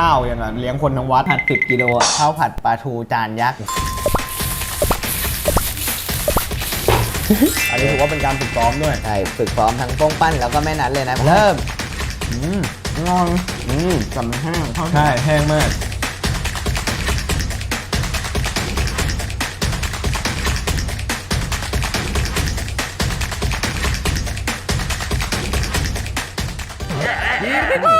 ข้าวอย่างนั้นเลี้ยงคนทั้งวัดผัดสิบกิโลอะข้าวผัดปลาทูจานยักษ์ อันนี้ถือว่าเป็นการฝึกซ้อมด้วย ใช่ฝึกซ้อมทั้งโป้งปั้นแล้วก็แม่นัดเลยนะ เริ่มอืมงองอืมจำห้างเท่าใช่แห้งมากส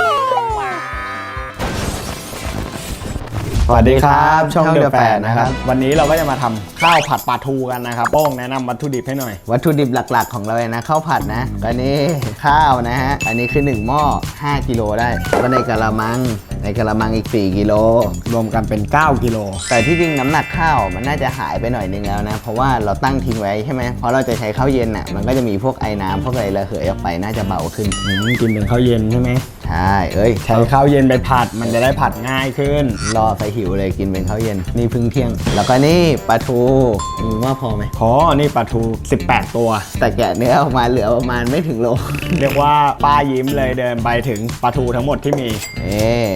วัสดีครับช่องเดือแปดนะครับ วันนี้เราก็จะมาทำข้าวผัดปลาทูกันนะครับโป้งแนะนำวัตถุดิบให้หน่อย วัตถุดิบหลักๆของเราเลยนะข้าวผัดนะอันนี้ข้าวนะฮะอันนี้คือ 1 หม้อ5กิโลได้แล้วก็ในกะละมังในกะละมังอีก 4 กิโล รวมกันเป็น 9 กิโล แต่ที่จริงน้ำหนักข้าวมันน่าจะหายไปหน่อยนึงแล้วนะ เพราะว่าเราตั้งทิ้งไว้ใช่ไหมเพราะเราจะใช้ข้าวเย็นอะมันก็จะมีพวกไอ้น้ำพวกอะไรระเหยออกไปน่าจะเบาขึ้นอืมกินเป็นข้าวเย็นใช่ไหมใช่เอ้ยใช้ข้าวเย็นไปผัดมันจะได้ผัดง่ายขึ้น รอไปหิวเลยกินเป็นข้าวเย็นนี่เพึ่งเที่ยง แล้วก็นี่ปลาทูมึงว่าพอไหมพอนี่ปลาทู 18 ตัว แต่แกะเนื้อออกมาเหลือประมาณไม่ถึงโล เรียกว่าป้ายิ้มเลยเดินไปถึงปลาทูทั้งหมดที่มีเอ๊ะ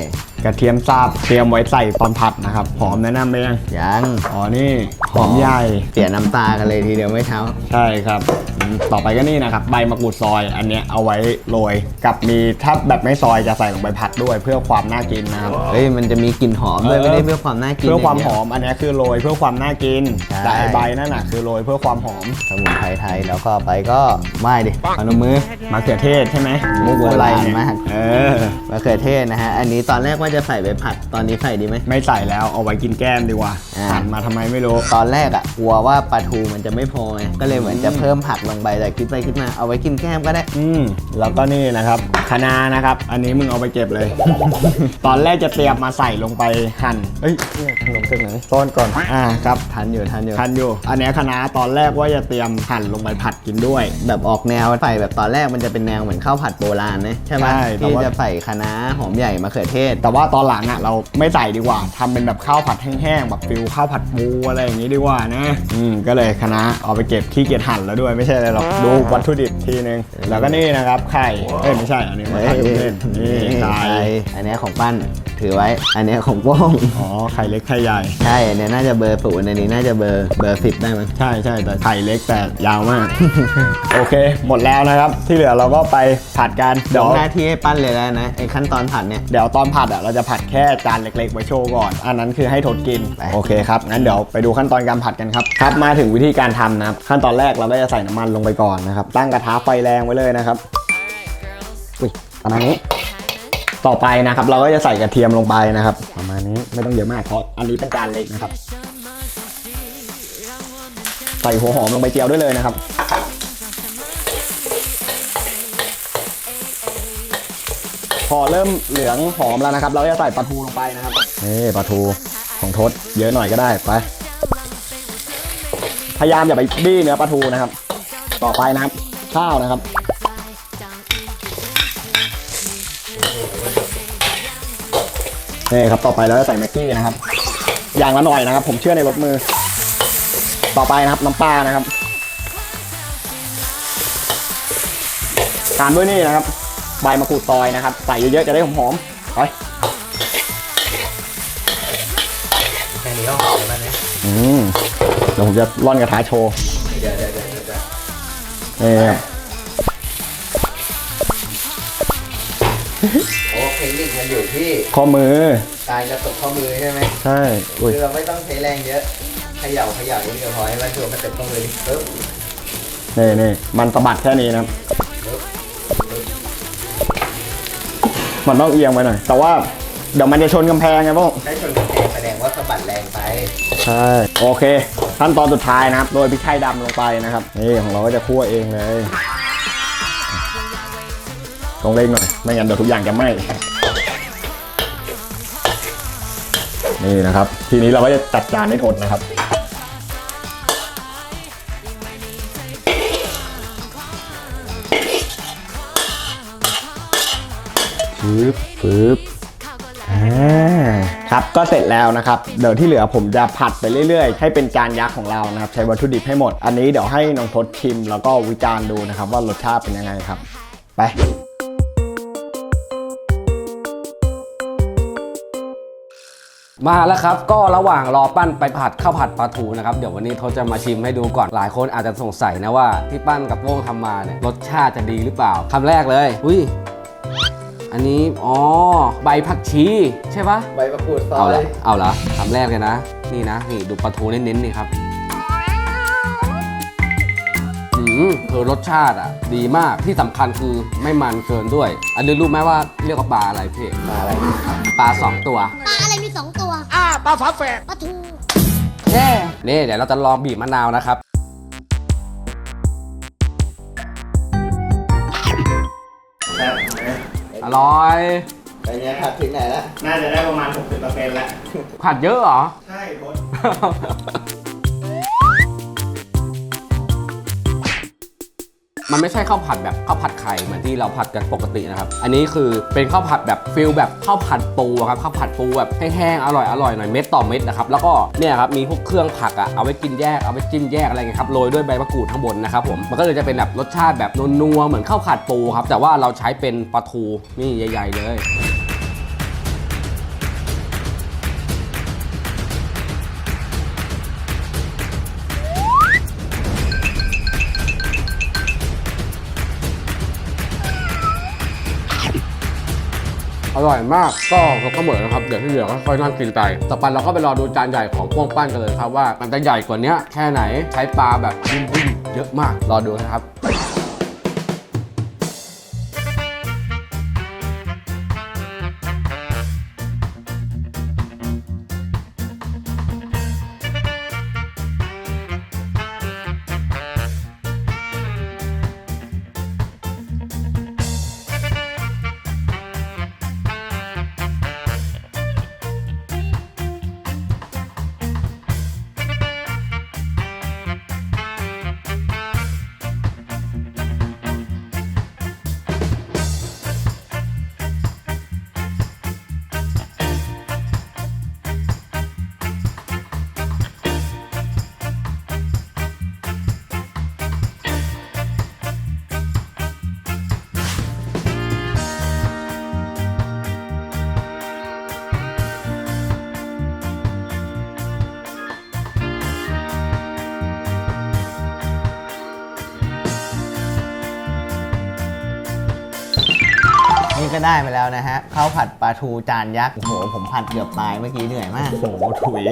กระเทียมสับเตรียมไว้ใส่ตอนผัดนะครับหอมแนะนำไปยังยัง อ๋อนี่หอมใหญ่เสียน้ำตากันเลยทีเดียวไม่เช้า ใช่ครับอืม ต่อไปก็นี่นะครับใบมะกรูดซอย อันเนี้ยเอาไว้โรยกับมีถ้าแบบไม่ซอยจะใส่ลงไปผัดด้วย เพื่อความน่ากินนะครับ เฮ้ยมันจะมีกลิ่นหอมด้วยเออ ไม่ได้เพื่อความน่ากินเพื่อความหย่งอดียมอันเนี้ยคือโรยเพื่อความน่ากินใช่แต่ไอ้ใบนั่นน่ะคือโรยเพื่อความหอมสมุนไพรไทยแล้วก็ไปก็ไม่ดิพนมมือ มะเขือเทศใช่ไหมมุกโบราณเนี่ยมาก เออ มะเขือเทศนะฮะ อันนี้ตอนแรกว่าจะใส่ไปผัด ตอนนี้ใส่ดีไหม ไม่ใส่แล้วเอาไว้กินแก้มดีกว่าอ่า หั่นมาทำไมไม่รู้ ตอนแรกอะกลัวว่าปลาทูมันจะไม่พอไงก็เลยเหมือนจะเพิ่มผักลงไปแต่คิดไปคิดมาเอาไว้กินแก้มก็ได้ อืมแล้วก็นี่นะครับคะน้านะครับ อันนี้มึงเอาไปเก็บเลย ตอนแรกจะเตรียมมาใส่ลงไปหั่นเอ้ยเนี่ยขนมเส้นไหนต้นก่อนอ่าครับทันอยู่ทันอยู่หั่นอยู่ อันเนี้ยคะน้าตอนแรกว่าจะเตรียมหั่นลงไปผัดกินด้วย แบบออกแนวใส่แบบตอนแรกมันจะเป็นแนวเหมือนข้าวผัดโบราณนะใช่ไหมใช่แต่ที่ว่า จะใส่คะน้าหอมใหญ่มะเขือเทศ แต่ว่าตอนหลังอะเราไม่ใส่ดีกว่าทำเป็นแบบข้าวผัดแห้งๆแบบฟิลข้าวผัดปูอะไรอย่างนี้ดีกว่านะ อืมก็เลยคะน้าเอาไปเก็บขี้เกียจหั่นแล้วด้วยไม่ใช่อะไรหรอกดูวัตถุดิบทีนึง แล้วก็นี่นะครับไข่เอ้ยไม่ใช่อันนี้มาไข่ลูกเล่นนี่ไข่ อันเนี้ยของปั้นถือไว้ อันเนี้ยของโป้ง อ๋อ ไข่เล็กไข่ใหญ่ ใช่อันเนี้ยน่าจะเบอร์ศูนย์อันนี้น่าจะเบอร์เบอร์สิบได้มั้งใช่ใช่แต่ไข่เล็กแต่ยาวมาก โอเค หมดแล้วนะครับ ที่เหลือเราก็ไปผัดกันเดี๋เดี๋ยยวว หน้าที่ให้ปั้นเลยแล้วนะไอ้ขั้นตอนผัดเนี่ย เดี๋ยวตอนผัดอะเราจะผัดแค่จานเล็กๆไว้โชว์ก่อน อันนั้นคือให้ทดกิน ไป โอเคครับ งั้นเดี๋ยวไปดูขั้นตอนการผัดกันครับ ครับ มาถึงวิธีการทำนะครับ ขั้นตอนแรกเราก็จะใส่น้ำมันลงไปก่อนนะครับ ตั้งกระทะไฟแรงไว้เลยนะครับ อุ้ยประมาณนี้ ต่อไปนะครับเราก็จะใส่กระเทียมลงไปนะครับ ประมาณนี้ไม่ต้องเยอะมากเพราะอันนี้เป็นจานเล็กนะครับ ใส่หัวหอมลงไปเจียวด้วยเลยนะครับ พอเริ่มเหลืองหอมแล้วนะครับ เราจะใส่ปลาทูลงไปนะครับนี่ปลาทูของทศเยอะหน่อยก็ได้ไปพยายามอย่าไปบี้เนื้อปลาทูนะครับ ต่อไปนะครับข้าวนะครับ นี่ครับต่อไปเราจะใส่แม็กกี้นะครับ อย่างละหน่อยนะครับ ผมเชื่อในรถมือ ต่อไปนะครับน้ำปลานะครับตามด้วยนี่นะครับ ใบมะกรูดซอยนะครับ ใส่เยอะๆจะได้หอมๆไปแค่นี้ก็หอมแล้วนะอืมเดี๋ยวผมจะร่อนกระทะโชว์เดี๋ยวเดี๋ยวเดี๋ยวเดี๋ยวนี่ครับ โอ้เทคนิคมันอยู่ที่ข้อมือ การกระตุกข้อมือใช่ไหมใช่อุ้ยคือเราไม่ต้องใช้แรงเยอะเขย่าเขย่าอย่างเดียวพอให้มันตัวกระตุกข้อมือนี่ปึ๊บนี่นี่มันสะบัดแค่นี้นะครับ มันต้องเอียงไปหน่อย แต่ว่าเดี๋ยวมันจะชนกำแพงไงพวกได้ชนกระแพงแสดงว่าสะบัดแรงไป ใช่ โอเค ขั้นตอนสุดท้ายนะครับโรยพริกไทยดำลงไปนะครับ นี่ของเราก็จะคั่วเองเลย ต้องเร่งหน่อย ไม่งั้นเดี๋ยวทุกอย่างจะไหม้นี่นะครับ ทีนี้เราก็จะจัดจานให้ทนนะครับฟืบฟืบครับก็เสร็จแล้วนะครับ เดี๋ยวที่เหลือผมจะผัดไปเรื่อยๆ ให้เป็นจานยักษ์ของเรานะครับ ใช้วัตถุดิบให้หมด อันนี้เดี๋ยวให้น้องทศชิม แล้วก็วิจารณ์ดูนะครับว่ารสชาติเป็นยังไงครับ ไป มาแล้วครับ ก็ระหว่างรอปั้นไปผัดข้าวผัดปลาทูนะครับเดี๋ยววันนี้เขาจะมาชิมให้ดูก่อนหลายคนอาจจะสงสัยนะว่าที่ปั้นกับโป้งทำมาเนี่ยรสชาติจะดีหรือเปล่าคำแรกเลยอุ้ยอันนี้อ๋อใบผักชีใช่ปะใบมะกรูดซอเอาละยเอาละคำแรกเลยนะ นี่นะนี่ดูปลาทูเน้นๆนี่ครับ อืมคือรสชาติอะ ดีมากที่สำคัญคือไม่มันเกินด้วย อันนี้รู้ไหมว่าเรียกว่าปลาอะไรพี่ปลาอะไรปลาสองตัวปลาอะไรมีสองตัวอ่าปลาฝาแฝดปลาทูแน่นี่เดี๋ยวเราจะลองบีบมะนาวนะครับอร่อยไปเนี่ยผัดถึงไหนแล้วน่าจะได้ประมาณ 60%แล้วผัดเยอะเหรอ ใช่โค้ มันไม่ใช่ข้าวผัดแบบข้าวผัดไข่เหมือนที่เราผัดกันปกตินะครับ อันนี้คือเป็นข้าวผัดแบบฟิลแบบข้าวผัดปูอะครับข้าวผัดปูแบบแห้งๆอร่อยอร่อยหน่อยเม็ดต่อเม็ดนะครับแล้วก็เนี่ยครับมีพวกเครื่องผักอะเอาไว้กินแยกเอาไว้จิ้มแยกอะไรเงี้ยครับโรยด้วยใบมะกรูดข้างบนนะครับผมมันก็เลยจะเป็นแบบรสชาติแบบนัวๆเหมือนข้าวผัดปูครับแต่ว่าเราใช้เป็นปลาทูนี่ใหญ่ ๆ เลย อร่อยมากก็เราก็เหมือนนะครับเดี๋ยวที่เหลือก็ค่อยนั่งกินไปต่อไปเราก็ไปรอดูจานใหญ่ของพ่วงปั้นกันเลยครับว่ามันจะใหญ่กว่านี้แค่ไหนใช้ปลาแบบบิ้มๆเยอะมากรอดูนะครับ ได้ไปแล้วนะฮะข้าวผัดปลาทูจานยักษ์โอ้โหผมผัดเกือบตายเมื่อกี้เหนื่อยมาก โอ้โหถุย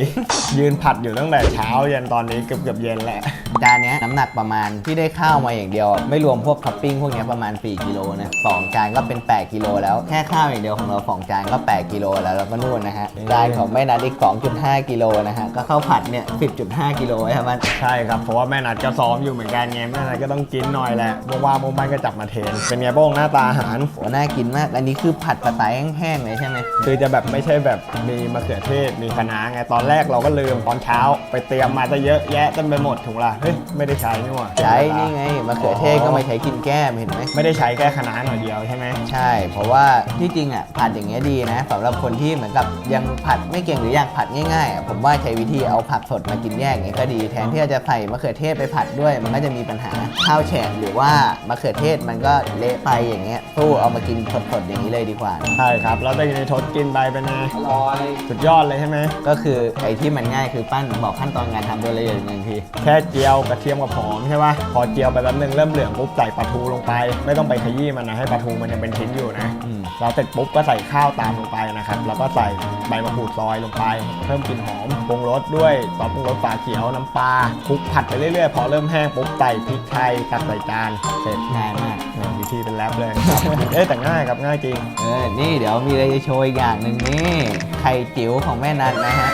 ยืนผัดอยู่ตั้งแต่เช้ายันตอนนี้เกือบเกือบเย็นแหละ จานเนี้ยน้ำหนักประมาณที่ได้ข้าวมาอย่างเดียว ไม่รวมพวกท็อปปิ้งพวกเนี้ยประมาณ 4 กิโลนะสองจานก็เป็น 8 กิโลแล้วแค่ข้าวอย่างเดียวของเราสองจานก็ 8 กิโลแล้วแล้วก็นู่นนะฮะจานของแม่นัดอีก 2.5 กิโลนะฮะก็ข้าวผัดเนี่ย10.5 กิโลใช่ไหมใช่ครับเพราะว่าแม่นัดก็ซ้อมอยู่เหมือนกันไงแม่นัดก็ต้องกินหน่อยแหละเพราะว่าโมบ้านก็จับมาเทรนเป็นไงโป้งหน้าตาอาหารโหน่ากินมากอันนี้คือผัดสไตล์แห้งๆเลยใช่ไหมคือจะแบบไม่ใช่แบบมีมะเขือเทศมีคะน้าไงตอนแรกเราก็ลืมตอนเช้า ไปเตรียมมาจะเยอะแยะเต็มไปหมดถูกละเฮ้ยไม่ได้ใช้นี่หว่าใช้นี่ไงมะเขือเทศก็มาใช้กินแก้มเห็นไหมไม่ได้ใช้แค่คะน้าหน่อยเดียวใช่ไหมใช่ เพราะว่าที่จริงอะผัดอย่างเงี้ยดีนะสำหรับคนที่เหมือนกับยังผัดไม่เก่งหรืออยากผัดง่ายๆอะผมว่าใช้วิธีเอาผักสดมากินแยกอย่างเงี้ยก็ดีแทนที่จะใส่มะเขือเทศไปผัดด้วย มันก็จะมีปัญหาข้าวแฉะหรือว่ามะเขือเทศมันก็เละไปอย่างเงี้ยสู้เอามากินสดๆอย่างนี้เลยดีกว่าใช่ครับแล้วได้ในทดกินไปเป็นไงอร่อยสุดยอดเลยใช่ไหมก็คือไอ้ที่มันง่ายคือปั้นบอกขั้นตอนการทำโดยละเอียดหนึ่งทีแค่เจียวกระเทียมกับหอมใช่ปะพอเจียวไปแป๊บนึงเริ่มเหลืองปุ๊บใส่ปลาทูลงไป ไม่ต้องไปขยี้มันนะให้ปลาทูมันยังเป็นชิ้นอยู่นะอืมเราเสร็จปุ๊บก็ใส่ข้าวตามลงไปนะครับแล้วก็ใส่ใบมะกรูดซอยลงไป เพิ่มกลิ่นหอมปรุงรสด้วยซอสปรุงรสฝาเขียวน้ำปลาคลุกผัดไปเรื่อยๆพอเริ่มแห้งปุ๊บใส่พริกไทยตักใส่จานเสร็จง่ายมากเนี่ยวิธีเป็นแรปเลยครับเอ๊ะแต่ง่ายครับง่ายจริง เออ นี่เดี๋ยวมีอะไรจะโชว์อีกอย่างหนึ่งนี่ ไข่จิ๋วของแม่นัทนะฮะ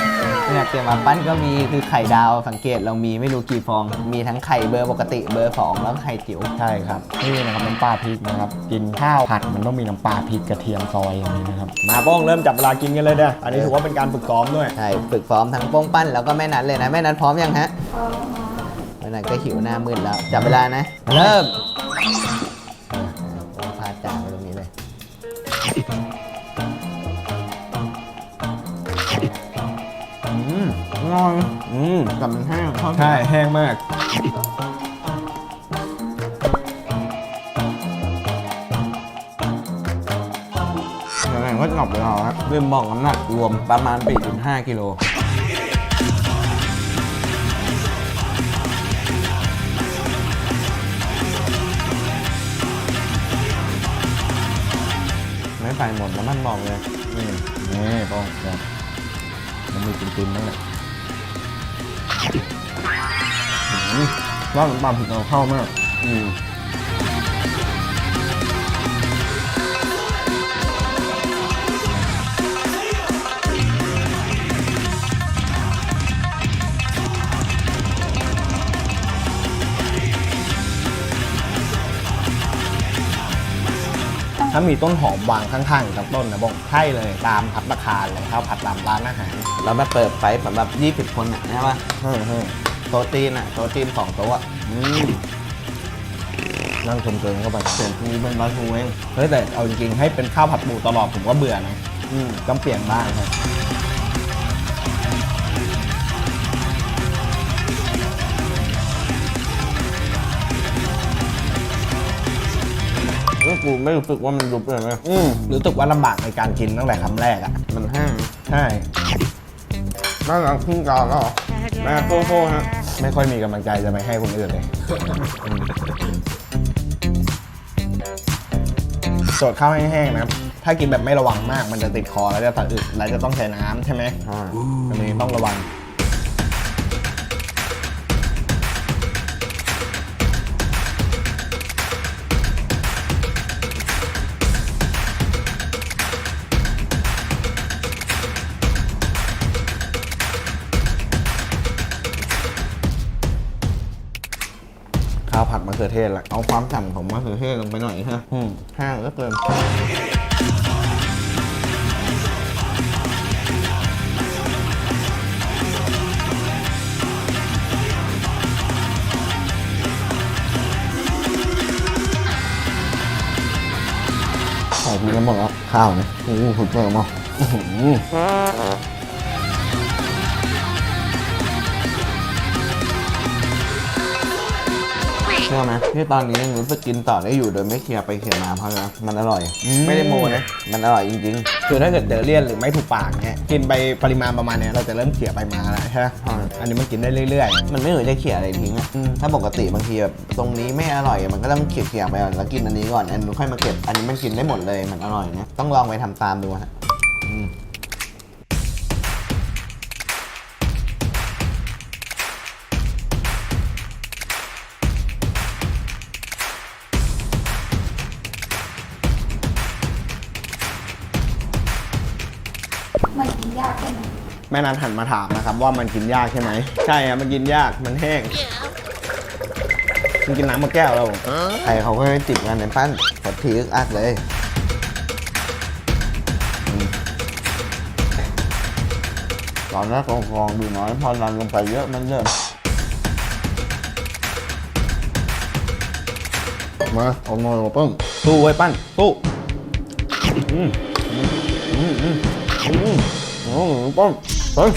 เนี่ยเตรียมมาปั้นก็มีคือไข่ดาวสังเกตเรามีไม่รู้กี่ฟอง มีทั้งไข่เบอร์ปกติเบอร์สองแล้วก็ไข่จิ๋วใช่ครับ นี่นะครับน้ำปลาพริกนะครับ กินข้าวผัดมันต้องมีน้ำปลาพริกกระเทียมซอยอย่างนี้นะครับ มาโป้งเริ่มจับเวลากินกันเลยเด้ออันนี้ถือว่าเป็นการฝึกซ้อมด้วย ใช่ฝึกซ้อมทั้งโป้งปั้นแล้วก็แม่นัทเลยนะแม่นัทพร้อมยังฮะแม่นัทก็หิวหน้ามืดแล้วจับเวลานะ เริ่มผม มอร่อยอืมกับมันแห้งเข้าใช่แห้งมากแหล่งว่าออกไปแล้วครับลืมบอกน้ำหนักรวมประมาณ 4.5 กิโล ไม่ไปหมดน้ำมันบอกเลยอืมนี่ต้องเนี่ยมันมีตินๆนั่นแหละ ว่ามันปลาผิดเอาเข้ามาก อืมถ้ามีต้นหอมวางข้างๆกับต้นนะบอกใช่เลยตามพัตตาคารเลยข้าวผัดตามร้านอาหารแล้วมาเปิดไฟสำหรับ 20 คนอะใช่ป่ะเฮ้ยเฮ้ย โต๊ะจีนอะโต๊ะจีนสองโต๊ะอะอืมนั่งชมเกินเข้าไปเปลี่ยนทีเป็นร้อยทูเองเฮ้ยแต่เอาจริงๆให้เป็นข้าวผัดปูตลอดผมก็เบื่อนะอืมต้องเปลี่ยนบ้างครับแล้วกูไม่รู้สึกว่ามันยุบเลยไหมอืมรู้สึกว่าลำบากในการกินตั้งแต่คำแรกอะ มันแห้งใช่น่ารักขึ้นจานแล้วเหรอแม่โค้ๆฮะ ไม่ค่อยมีกำลังใจจะไปให้คนอื่นเลยโจทย์ข้าวแห้งๆนะครับ ถ้ากินแบบไม่ระวังมากมันจะติดคอแล้วจะสะอึกแล้วจะต้องใช้น้ำใช่ไหมใช่อันนี้ต้องระวัง ข้าวผัดมะเขือเทศละเอาความฉ่ำของมะเขือเทศลงไปหน่อยฮะอืมแห้งเหลือเกินใส่พีกันหมดแล้วข้าวเนี่ยโอ้โหสุดยอดมาก อื้อหือเชื่อไหมที่ตอนนี้ยังรู้สึกกินต่อได้อยู่โดยไม่เคลียร์ไปเคลียร์มาเพราะนะมันอร่อย ไม่ได้โมนะ มันอร่อยจริง คือถ้าเกิดเดอเลี่ยนหรือไม่ถูกปากเนี่ยกินไปปริมาณประมาณเนี้ยเราจะเริ่มเขี่ยไปมาแล้วใช่ไหมใช่ อันนี้มันกินได้เรื่อยๆ มันไม่เหมือนจะเขี่ยอะไรทิ้งอะถ้าปกติบางทีแบบตรงนี้ไม่อร่อยมันก็ต้องเขี่ยๆไปก่อนแล้วกินอันนี้ก่อนอันนู้นค่อยมาเก็บอันนี้มันกินได้หมดเลยมันอร่อยนะต้องลองไปทำตามดูฮะ แม่นันหันมาถามนะครับ ว่ามันกินยากใช่ไหมใช่ครับมันกินยากมันแห้งมันกินน้ำมาแก้วแล้วใครเขาก็ให้จิบกันในปั้นกดทีอึกอักเลยตอนแรกกองๆดูน้อยพอรันลงไปเยอะมันเริ่มมาเอาหน่อยมาปึ้งตู้ไว้ปั้นตู้อืมอืมอืมอืมอืมอ้โหปึ้ง เฮ้ย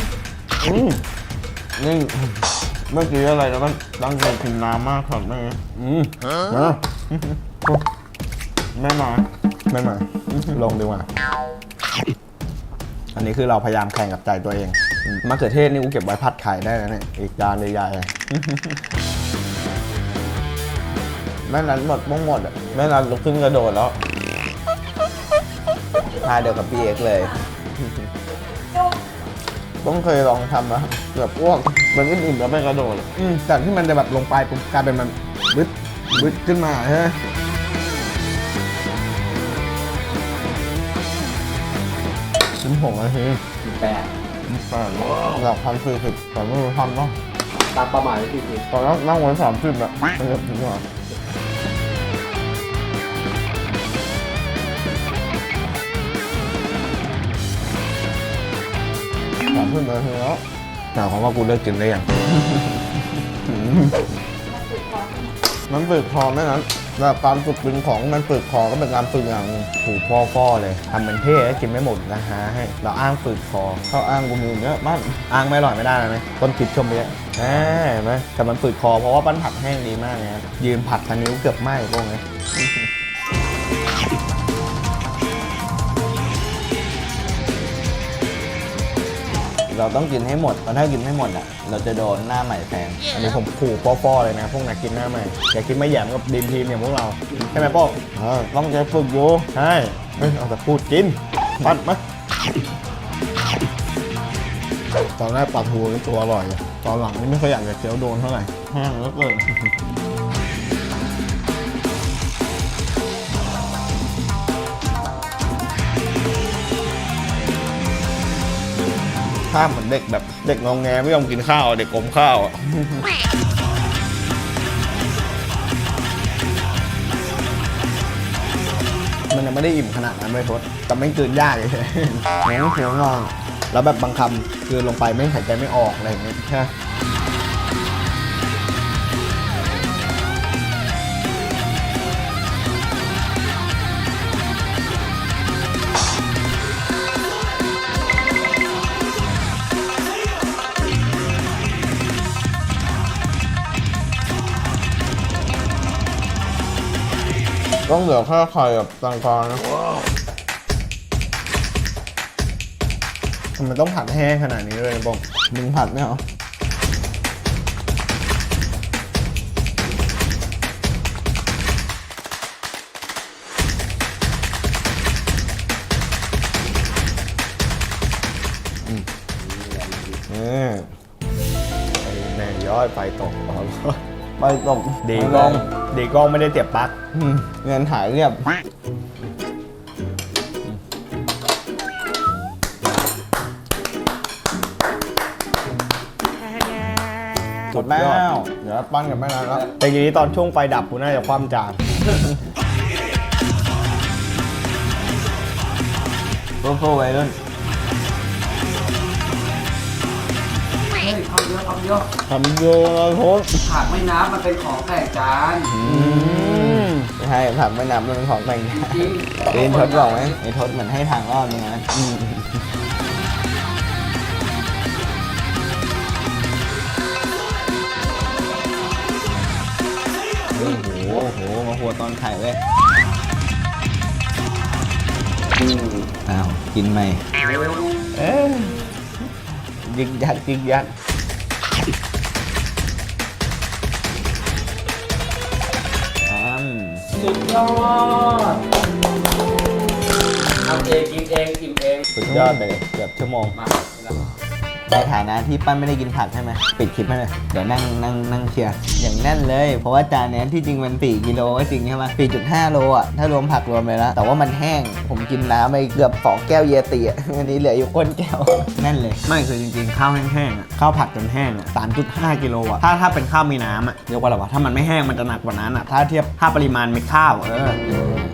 อืมนี่เมื่อกี้อะไรนะมันตั้งใจกินน้ำมากครับแม่อืมมาแม่มาไม่มาลงดีกว่า อันนี้คือเราพยายามแข่งกับใจตัวเองอืมมะเขือเทศนี่กูเก็บไว้ผัดไข่ได้แล้วเนี่ยอีกจานใหญ่ๆเลยแม่รันหมดบ้งหมดอะแม่รันลุกขึ้นกระโดดแล้วท่าเดียวกับพี่เอกเลย ต้องเคยลองทำนะเกือบอ้วกมันอิ่มๆแล้วไม่กระโดดอะอืมแต่ที่มันจะแบบลงไปปุ๊บกลายเป็นมันบึดบึดขึ้นมาใช่ไหมชิ้นผงอะทีแปดแปดหลักพันสี่สิบแต่ไม่รู้ทำเนาะตามประมาณที่คิดตอนแรกนั่งไว้สามสิบอะไม่เยอะถึงหรอ สามสิบนาทีแล้วแต่ความว่ากูเลิกกินได้ยังมันฝึกคอไหมนั้นแต่การฝึกดึงของมันฝึกคอก็เป็นการฝึกอย่างหนึ่งถูพ่อฟ่อๆเลยทำเป็นเท่ให้กินไม่หมดนะฮะให้เราอ้างฝืดคอเขาอ้างกูมีเยอะมากอ้างไม่อร่อยไม่ได้นะไหมต้นคิดชมไปเยอะแหมแต่มันฝืดคอเพราะว่าปั้นผัดแห้งดีมากนะยืนผัดทันนิ้วเกือบไหม้พวกนี้ เราต้องกินให้หมดเพราะถ้ากินไม่หมดอะ เราจะโดนหน้าใหม่แพงอันนี้ผมขู่ป้อๆเลยนะ พวกนักกินหน้าใหม่ อย่าคิดไม่แหยมกับดีมทีมอย่างพวกเรา ใช่ไหมโป้องเออต้องใจฝึกอยู่ใช่เฮ้ยเอาแต่พูดกินปัดมาตอนแรกปลาทูนี่ตัวอร่อยเลยตอนหลังนี่ไม่ค่อยอยากจะเคี้ยวโดนเท่าไหร่แห้งแล้วเกิน ข้าพเหมือนเด็กแบบเด็กงองแงไม่ยอมกินข้าวเด็กกลมข้าวอะ มันยังไม่ได้อิ่มขนาดนั้นเลยทศแต่ไม่งกลืนยากเลยแหงเขียวงองแล้วแบบบางคำคือลงไปไม่หายใจไม่ออกอะไรอย่างเงี้ยใช่ ต้องเหลือแค่ไข่กับตังกวานะทำไมต้องผัดแห้งขนาดนี้เลยบงมึงผัดไม่เหรอนี่ไอ้แม่ย้อยไฟตกอ๋อ ไปตกดีกล้องดีกล้องไม่ได้เจ็บปลั๊กอืมเงินหายเรียบหมดแล้วเดี๋ยวปั้นกับแม่นานแล้ว แต่ทีนี้ตอนช่วงไฟดับกูน่าจะคว่ำจาน สู้ๆไปรุ่น เยอะทำเยอะทำเยอะนะทศผักไม่น้ำมันเป็นของแปลกจานใช่ผักไม่นับมันเป็นของแต่งงานจริงเรียนทศบอกไหมไอ้ทศเหมือนให้ทางรอดมึงนะโอ้โหโอ้โหมาหัวตอนไข่เว้ยอ้าว กินไหมเอ๊ะยิกยักยิกยัก ยอดทำเองกินเองอิ่มเองสุดยอดไปเลยเกือบชั่วโมงมา ในฐานะที่ปั้นไม่ได้กินผักใช่ไหมปิดคลิปให้เลยเดี๋ยวนั่งนั่งนั่งเชียร์อย่างแน่นเลย เพราะว่าจานเนี้ยที่จริงมัน 4 กิโลก็จริงใช่ไหม4.5โลอะถ้ารวมผักรวมเลยแล้วแต่ว่ามันแห้งผมกินน้ำไปเกือบสองแก้วเยติอะอันนี้เหลืออยู่ก้นแก้วแน่นเลย ไม่คือจริงๆข้าวแห้งๆอะข้าวผัดจนแห้งอะ3.5กิโลอะถ้าถ้าเป็นข้าวมีน้ำอะเรียกว่าอะไรวะถ้ามันไม่แห้งมันจะหนักกว่านั้นอะถ้าเทียบถ้าปริมาณเม็ดข้าวเออ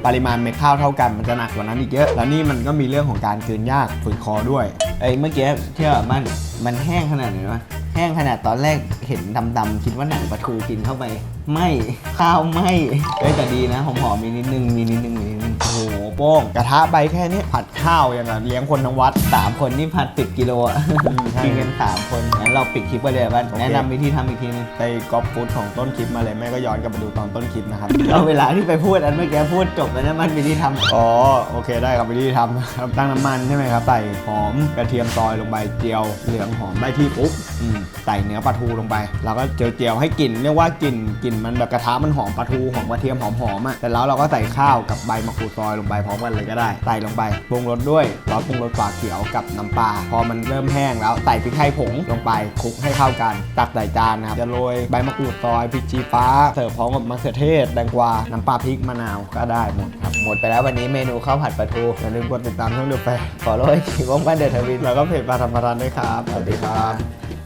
ปริมาณเม็ดข้าวเท่ากันมันจะหนักกว่านั้นอีกเยอะ แล้วนี่มันก็มีเรื่องของการกลืนยากฝืนคอด้วยไอ้เมื่อกี้เที่ยวกับมันมันแห้งขนาดไหนวะ ห้งขนาดตอนแรกเห็นดำๆคิดว่าหนังปลาทูกินเข้าไปไม่ข้าวไม่เอ้ยแต่ดีนะหอมๆมีนิดนึงมีนิดนึงมีนิดนึงโอ้โหโป้งกระทะใบแค่นี้ผัดข้าวอย่างกับเลี้ยงคนทั้งวัดสามคนนี่ผัดสิบกิโลอะใช่กินกันสามคนงั้นเราปิดคลิปไปเลยว่าโอเคแนะนำวิธีทำอีกทีนึงไปก๊อปฟูดของต้นคลิปมาเลยแม่ก็ย้อนกลับไปดูตอนต้นคลิปนะครับเอาเวลาที่ไปพูดอันเมื่อกี้พูดจบแล้วนะมันวิธีทำอ๋อโอเคได้ครับวิธีทำนะครับตั้งน้ำมันใช่ไหมครับใส่หอมกระเทียมซอยลงไปเจียวเหลืองหอมได้ที่ปุ๊บอืม ใส่เนื้อปลาทูลงไปแล้วก็เจียวเจียวๆให้กลิ่นเรียกว่ากลิ่นกลิ่นมันแบบกระทะมันหอมปลาทูหอมกระเทียมหอมหอมๆอะแต่แล้วเราก็ใส่ข้าวกับใบมะกรูดซอยลงไปพร้อมกันเลยก็ได้ใส่ลงไปปรุงรสด้วยซอสปรุงรสฝาเขียวกับน้ำปลาพอมันเริ่มแห้งแล้วใส่พริกไทยผงลงไปคลุกให้เข้ากัน ตักใส่จานนะครับจะโรยใบมะกรูดซอยพริกชี้ฟ้าเสิร์ฟพร้อมกับมะเขือเทศแตงกวาน้ำปลาพริกมะนาวก็ได้หมดครับหมดไปแล้ววันนี้เมนูข้าวผัดปลาทูอย่าลืมกดติดตามช่องเดือดแฟขอโรยทีว่งบ้านเดอะทวินแล้วก็เพจปลาธรรมรันด้วยครับสวัสดีครับ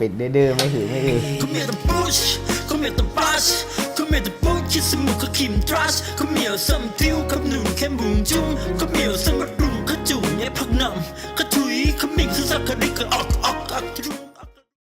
ปิดดื้อๆไม่ถือไม่อือ Kom med en bush, kom med en bash Kom med en bush, kiss en muck och kim trash Kom med och som tiêu, kom nu, kan boom chung Kom med och som att rum, ka chung, jag pack nam Ka tui, kom in, så sa ka dik, ak, ak, ak, trum